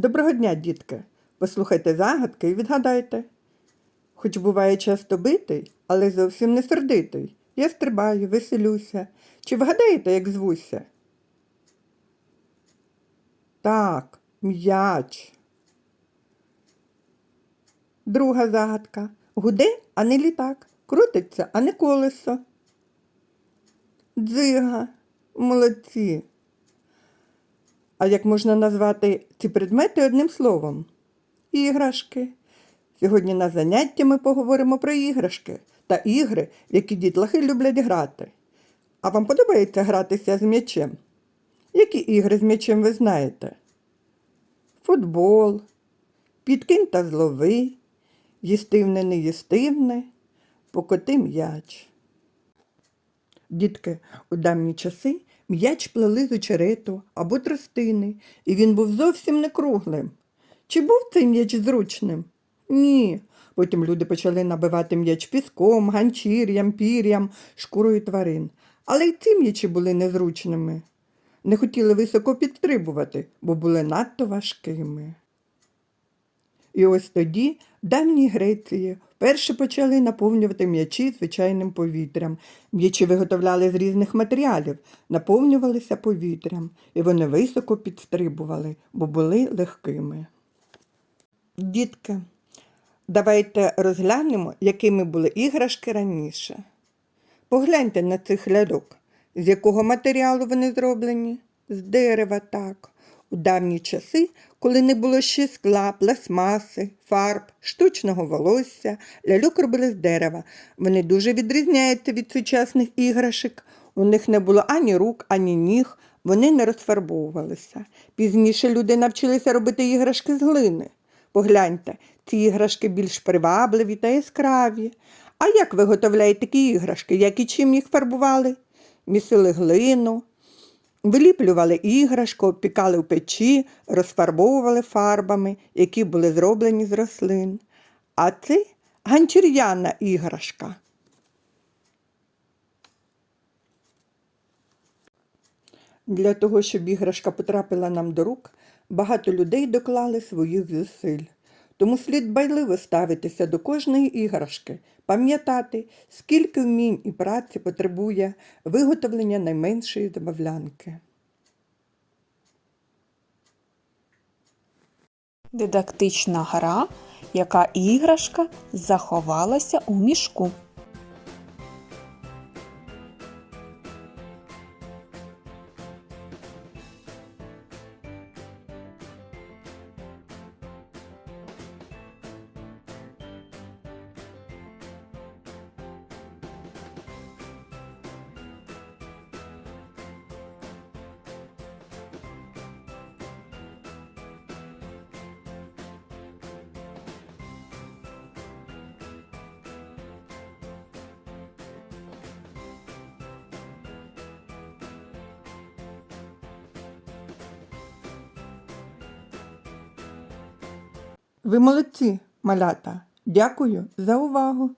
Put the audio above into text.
Доброго дня, дітки! Послухайте загадки і відгадайте. Хоч буває часто битий, але зовсім не сердитий. Я стрибаю, веселюся. Чи вгадаєте, як звуся? Так, м'яч. Друга загадка. Гуде, а не літак. Крутиться, а не колесо. Дзига. Молодці. А як можна назвати ці предмети одним словом? Іграшки. Сьогодні на занятті ми поговоримо про іграшки та ігри, в які дітлахи люблять грати. А вам подобається гратися з м'ячем? Які ігри з м'ячем ви знаєте? Футбол, підкинь та злови, їстивне неїстивне, покоти м'яч. Дітки, у давні часи м'яч плели з очерету або тростини, і він був зовсім не круглим. Чи був цей м'яч зручним? Ні. Потім люди почали набивати м'яч піском, ганчір'ям, пір'ям, шкурою тварин. Але й ці м'ячі були незручними. Не хотіли високо підстрибувати, бо були надто важкими. І ось тоді, в давній Греції, вперше почали наповнювати м'ячі звичайним повітрям. М'ячі виготовляли з різних матеріалів, наповнювалися повітрям, і вони високо підстрибували, бо були легкими. Дітки, давайте розглянемо, якими були іграшки раніше. Погляньте на цих ляльок. З якого матеріалу вони зроблені? З дерева, так. У давні часи, коли не було ще скла, пластмаси, фарб, штучного волосся, ляльок робили з дерева. Вони дуже відрізняються від сучасних іграшок. У них не було ані рук, ані ніг, вони не розфарбовувалися. Пізніше люди навчилися робити іграшки з глини. Погляньте, ці іграшки більш привабливі та яскраві. А як виготовляють такі іграшки, як і чим їх фарбували? Місили глину, виліплювали іграшку, опікали в печі, розфарбовували фарбами, які були зроблені з рослин. А це ганчір'яна іграшка. Для того, щоб іграшка потрапила нам до рук, багато людей доклали своїх зусиль. Тому слід байливо ставитися до кожної іграшки, пам'ятати, скільки вмінь і праці потребує виготовлення найменшої домовлянки. Дидактична гра, яка іграшка заховалася у мішку. Ви молодці, малята. Дякую за увагу.